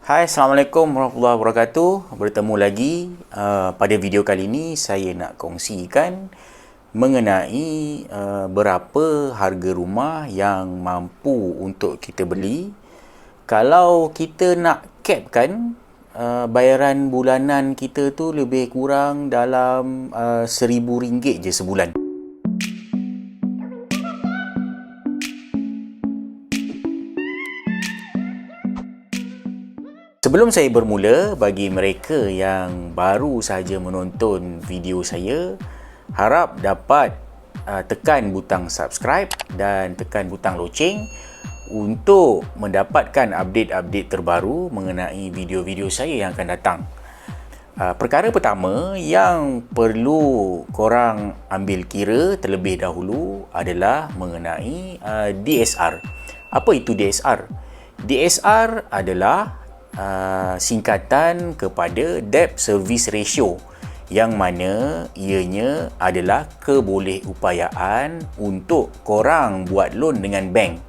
Hai, Assalamualaikum warahmatullahi wabarakatuh. Bertemu lagi uh, pada video kali ini saya nak kongsikan mengenai uh, berapa harga rumah yang mampu untuk kita beli kalau kita nak capkan uh, bayaran bulanan kita tu lebih kurang dalam uh, RM1,000 je sebulan. Sebelum saya bermula, bagi mereka yang baru saja menonton video saya, harap dapat uh, tekan butang subscribe dan tekan butang loceng untuk mendapatkan update-update terbaru mengenai video-video saya yang akan datang. Uh, perkara pertama yang perlu korang ambil kira terlebih dahulu adalah mengenai uh, DSR. Apa itu DSR? DSR adalah uh, singkatan kepada debt service ratio yang mana ianya adalah kebolehupayaan untuk korang buat loan dengan bank.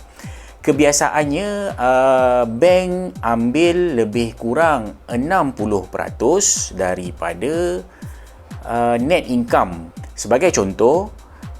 Kebiasaannya uh, bank ambil lebih kurang 60% daripada uh, net income. Sebagai contoh,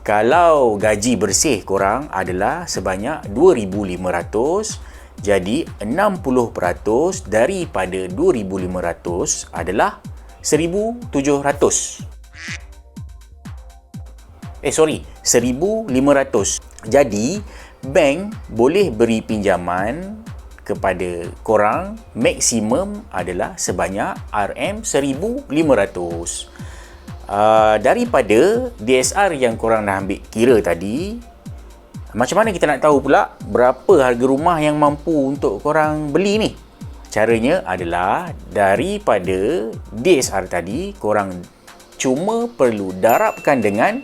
kalau gaji bersih korang adalah sebanyak 2500 jadi 60% daripada 2500 adalah 1700. Eh sorry, 1500. Jadi bank boleh beri pinjaman kepada korang maksimum adalah sebanyak RM1500. Uh, daripada DSR yang korang dah ambil kira tadi macam mana kita nak tahu pula berapa harga rumah yang mampu untuk korang beli ni? Caranya adalah daripada DSR tadi korang cuma perlu darabkan dengan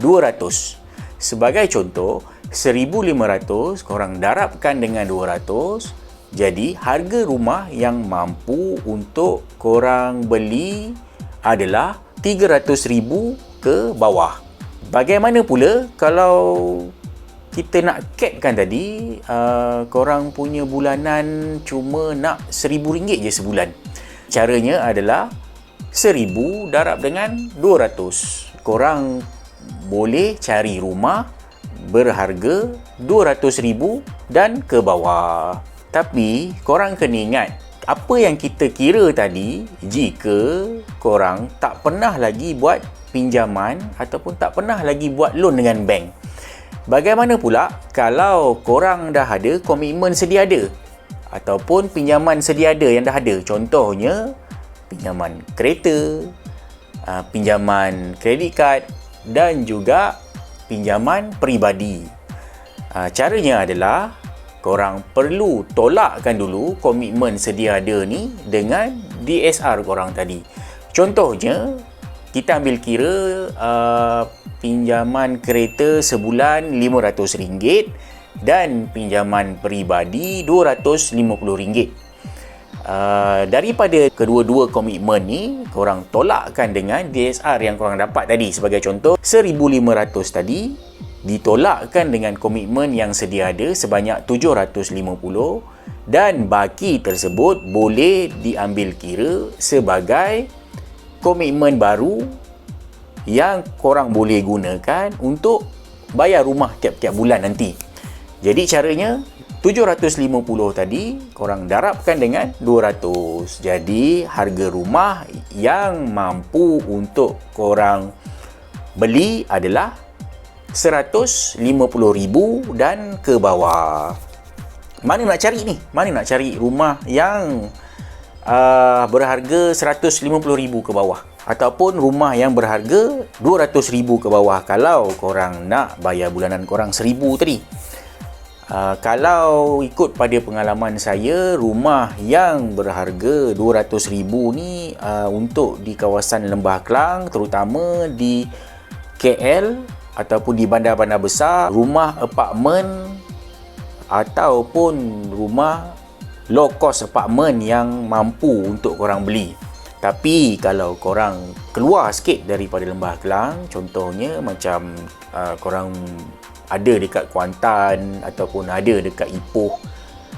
200. Sebagai contoh, 1500 korang darabkan dengan 200 jadi harga rumah yang mampu untuk korang beli adalah 300,000 ke bawah. Bagaimana pula kalau kita nak capkan tadi uh, korang punya bulanan cuma nak RM1,000 je sebulan. Caranya adalah RM1,000 darab dengan RM200 korang boleh cari rumah berharga RM200,000 dan ke bawah. Tapi korang kena ingat apa yang kita kira tadi jika korang tak pernah lagi buat pinjaman ataupun tak pernah lagi buat loan dengan bank Bagaimana pula kalau korang dah ada komitmen sedia ada ataupun pinjaman sedia ada yang dah ada. Contohnya pinjaman kereta, ah, pinjaman kredit kad dan juga pinjaman peribadi. Ah, caranya adalah korang perlu tolakkan dulu komitmen sedia ada ni dengan DSR korang tadi. Contohnya kita ambil kira uh, pinjaman kereta sebulan RM500 dan pinjaman peribadi RM250. Uh, daripada kedua-dua komitmen ni korang tolakkan dengan DSR yang korang dapat tadi sebagai contoh 1500 tadi ditolakkan dengan komitmen yang sedia ada sebanyak 750 dan baki tersebut boleh diambil kira sebagai komitmen baru yang korang boleh gunakan untuk bayar rumah tiap-tiap bulan nanti. Jadi caranya 750 tadi korang darabkan dengan 200. Jadi harga rumah yang mampu untuk korang beli adalah 150,000 dan ke bawah. Mana nak cari ni? Mana nak cari rumah yang uh, berharga RM150,000 ke bawah. Ataupun rumah yang berharga RM200,000 ke bawah kalau korang nak bayar bulanan korang RM1,000 tadi. Uh, kalau ikut pada pengalaman saya rumah yang berharga RM200,000 ni uh, untuk di kawasan Lembah Kelang terutama di KL ataupun di bandar-bandar besar rumah apartmen ataupun rumah low cost apartment yang mampu untuk korang beli. Tapi kalau korang keluar sikit daripada Lembah Kelang, contohnya macam uh, korang ada dekat Kuantan ataupun ada dekat Ipoh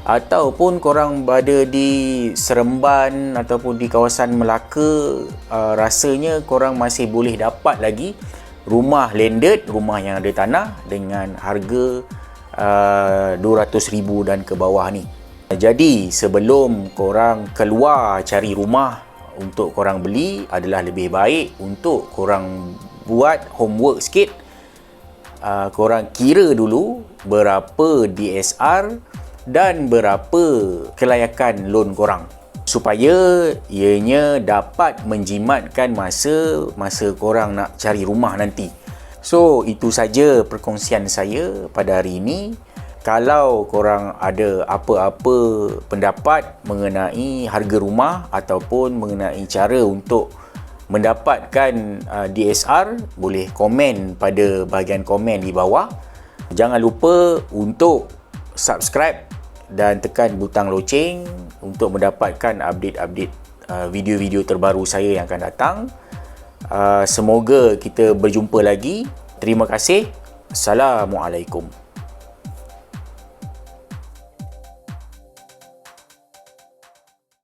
ataupun korang berada di Seremban ataupun di kawasan Melaka uh, rasanya korang masih boleh dapat lagi rumah landed rumah yang ada tanah dengan harga uh, 200,000 dan ke bawah ni jadi sebelum korang keluar cari rumah untuk korang beli adalah lebih baik untuk korang buat homework sikit uh, korang kira dulu berapa DSR dan berapa kelayakan loan korang supaya ianya dapat menjimatkan masa masa korang nak cari rumah nanti. So, itu saja perkongsian saya pada hari ini. Kalau korang ada apa-apa pendapat mengenai harga rumah ataupun mengenai cara untuk mendapatkan uh, DSR, boleh komen pada bahagian komen di bawah. Jangan lupa untuk subscribe dan tekan butang loceng untuk mendapatkan update-update uh, video-video terbaru saya yang akan datang. Uh, semoga kita berjumpa lagi. Terima kasih. Assalamualaikum.